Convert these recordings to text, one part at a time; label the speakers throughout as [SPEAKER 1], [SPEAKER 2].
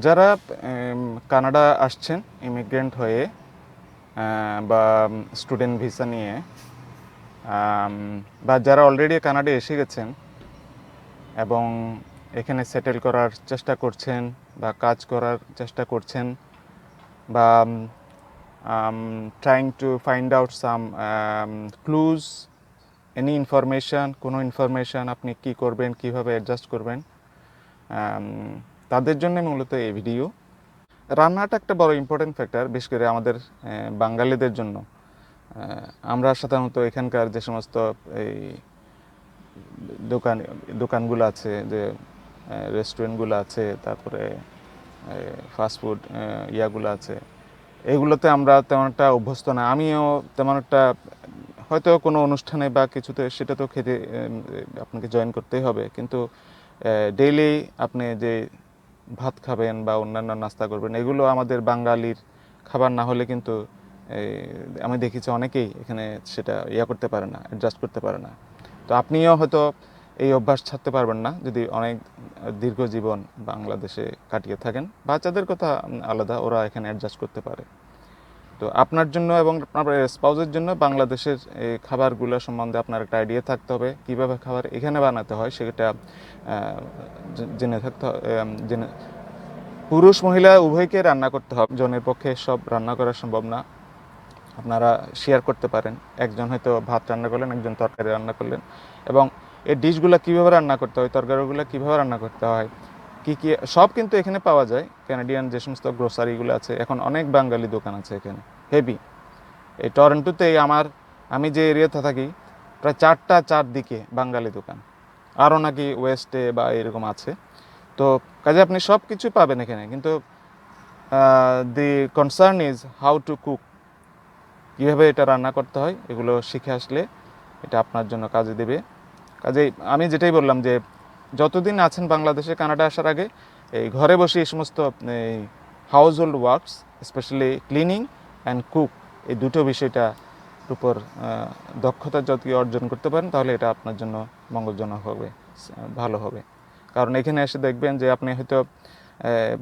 [SPEAKER 1] যারা কানাডা আসছেন ইমিগ্রেন্ট হয়ে বা স্টুডেন্ট ভিসা নিয়ে বা যারা অলরেডি কানাডা এসে গেছেন এবং এখানে সেটেল করার চেষ্টা করছেন বা কাজ করার চেষ্টা করছেন বা trying to find out some clues any information কোনো ইনফরমেশান আপনি কি করবেন, কীভাবে অ্যাডজাস্ট করবেন তাদের জন্য মূলত এই ভিডিও। রান্নাটা একটা বড় ইম্পর্টেন্ট ফ্যাক্টর বিশেষ করে আমাদের বাঙালিদের জন্য। আমরা সাধারণত এখানকার যে সমস্ত এই দোকান, দোকানগুলো আছে, যে রেস্টুরেন্টগুলো আছে, তারপরে ফাস্টফুড ইয়াগুলো আছে, এগুলোতে আমরা তেমন একটা অভ্যস্ত না। আমিও তেমন একটা, হয়তো কোনো অনুষ্ঠানে বা কিছুতে সেটা তো খেতে আপনাকে জয়েন করতেই হবে। কিন্তু ডেইলি আপনি যে ভাত খাবেন বা অন্যান্য নাস্তা করবেন, এগুলো আমাদের বাঙালির খাবার না হলে কিন্তু আমি দেখেছি অনেকেই এখানে সেটা ইয়া করতে পারে না অ্যাডজাস্ট করতে পারে না। তো আপনিও হয়তো এই অভ্যাস ছাড়তে পারবেন না, যদি অনেক দীর্ঘ জীবন বাংলাদেশে কাটিয়ে থাকেন। বাচ্চাদের কথা আলাদা, ওরা এখানে অ্যাডজাস্ট করতে পারে। তো আপনার জন্য এবং আপনার স্পাউজের জন্য বাংলাদেশের খাবারগুলো সম্বন্ধে আপনার একটা আইডিয়া থাকতে হবে। কীভাবে খাবার এখানে বানাতে হয় সেটা জেনে থাকতে জেনে, পুরুষ মহিলা উভয়কে রান্না করতে হবে। জনের পক্ষে সব রান্না করা সম্ভব না। আপনারা শেয়ার করতে পারেন। একজন হয়তো ভাত রান্না করলেন, একজন তরকারি রান্না করলেন। এবং এই ডিশগুলো কীভাবে রান্না করতে হয়, তরকারিগুলো কীভাবে রান্না করতে হয় কি কি, সব কিন্তু এখানে পাওয়া যায়। ক্যানাডিয়ান যে সমস্ত গ্রোসারিগুলো আছে, এখন অনেক বাঙালি দোকান আছে এখানে। হেভি এই টরেন্টোতে আমার, আমি যে এরিয়াতে থাকি, প্রায় চারটা চারদিকে বাঙালি দোকান। আরও নাকি ওয়েস্টে বা এরকম আছে। তো কাজে আপনি সব কিছু পাবেন এখানে। কিন্তু the concern is how to cook কীভাবে এটা রান্না করতে হয়, এগুলো শিখে আসলে এটা আপনার জন্য কাজে দেবে। কাজেই আমি যেটাই বললাম যে যতদিন আছেন বাংলাদেশে, কানাডা আসার আগে, এই ঘরে বসে এই সমস্ত household works specially cleaning and cook এই দুটো বিষয়টার উপর দক্ষতা যদি অর্জন করতে পারেন, তাহলে এটা আপনার জন্য মঙ্গলজনক হবে ভালো হবে। কারণ এখানে এসে দেখবেন যে আপনি হয়তো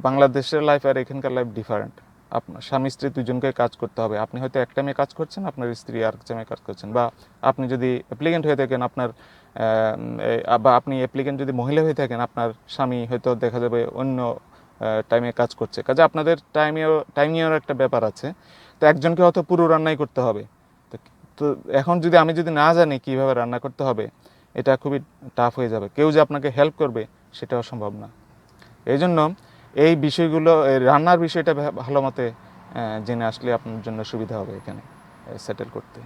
[SPEAKER 1] বাংলাদেশের লাইফ আর এখানকার লাইফ ডিফারেন্ট আপনার স্বামী, স্ত্রী দুজনকে কাজ করতে হবে। আপনি হয়তো এক টাইমে কাজ করছেন, আপনার স্ত্রী আর মেয়ে কাজ করছেন। বা আপনি যদি অ্যাপ্লিকেন্ট হয়ে থাকেন, আপনার বা আপনি অ্যাপ্লিকেন্ট যদি মহিলা হয়ে থাকেন, আপনার স্বামী হয়তো দেখা যাবে অন্য টাইমে কাজ করছে। কাজে আপনাদের টাইমেও টাইমিংয়ের একটা ব্যাপার আছে। তো একজনকে হয়তো পুরো রান্নাই করতে হবে। তো এখন যদি আমি যদি না জানি কীভাবে রান্না করতে হবে, এটা খুবই টাফ হয়ে যাবে। কেউ যে আপনাকে হেল্প করবে, সেটাও সম্ভব না। এই জন্য এই বিষয়গুলো রান্নার বিষয়টা ভালো মতে জেনে আসলে আপনার জন্য সুবিধা হবে এখানে সেটেল করতে।